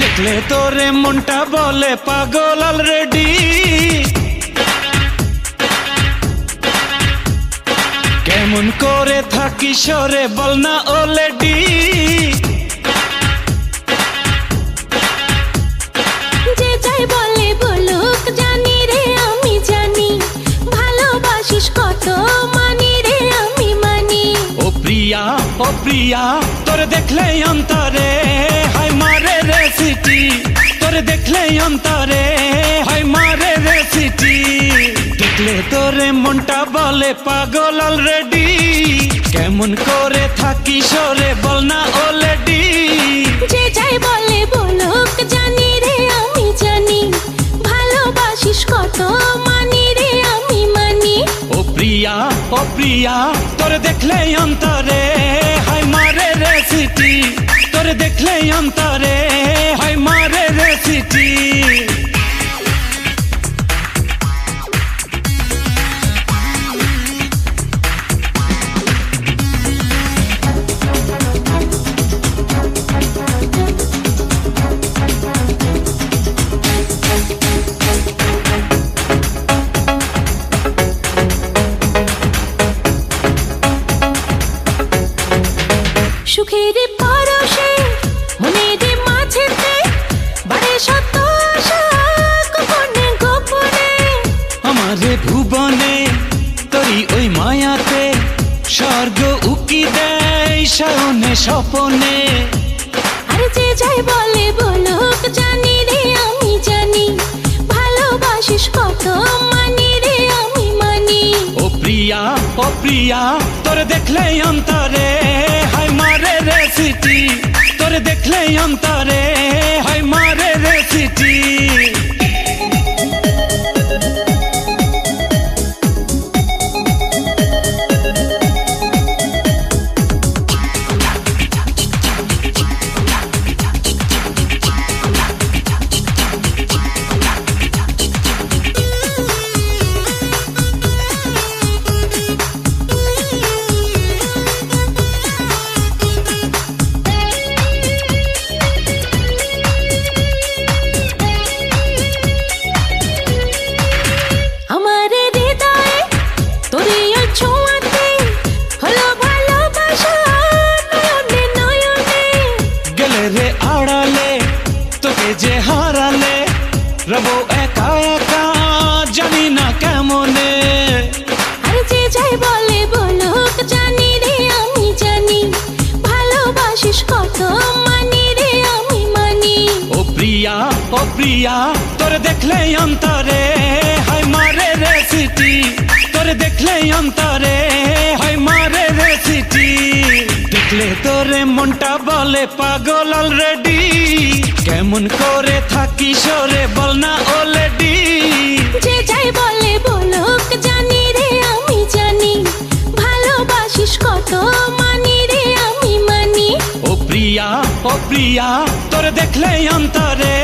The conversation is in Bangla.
দেখলে তোরে মনটা বলে পাগল অলরেডি কেমন করে থাকি সরে বল না অলরেডি যে যাই বলে বলুক জানি রে আমি জানি। ভালোবাসিস কত মানি রে আমি মানি। ও প্রিয়া ও প্রিয়া তোরে দেখলে অন্তরে হাই মারে রে সিটি। তোরে দেখলে অন্তরে দেখলে তোরে মনটা বলে পাগল অলরেডি কেমন করে থাকি সরে বল না অলরেডি যে যাই বলে বলুক জানি রে আমি জানি। ভালোবাসিস কত মানি রে আমি মানি। ও প্রিয়া ও প্রিয়া তোরে দেখলে অন্তরে। হাই মারে রে সিটি তোরে দেখলে অন্তরে। সুখের পরশে মনের মাঝেতে বাড়ে শত আশা গোপনে গোপনে। আমারে ভুবনে তরি ওই মায়াতে স্বর্গ উকি দেয় শয়নে স্বপনে। আর যে যাই বলে প্রিয়া, ও প্রিয়া, তোরে দেখলে অন্তরে হাই মারে রে সিটি। তোরে দেখলে অন্তরে হাই মারে রে সিটি। যে হারালে রব একা একা জানি না কেমনে। আর যে যাই বলে বলুক জানি রে আমি জানি। ভালোবাসিস কত মানি রে আমি মানি। ও প্রিয়া ও প্রিয়া তোরে দেখলে অন্তরে হাই মারে রে সিটি তোরে দেখলে অন্তরে তোরে মনটা বলে পাগল অলরেডি কেমন করে থাকি সরে বল না অলরেডি যে যাই বলে বলুক জানি রে আমি জানি। ভালোবাসিস কত মানি রে আমি মানি। ও প্রিয়া ও প্রিয়া তোরে দেখলে অন্তরে।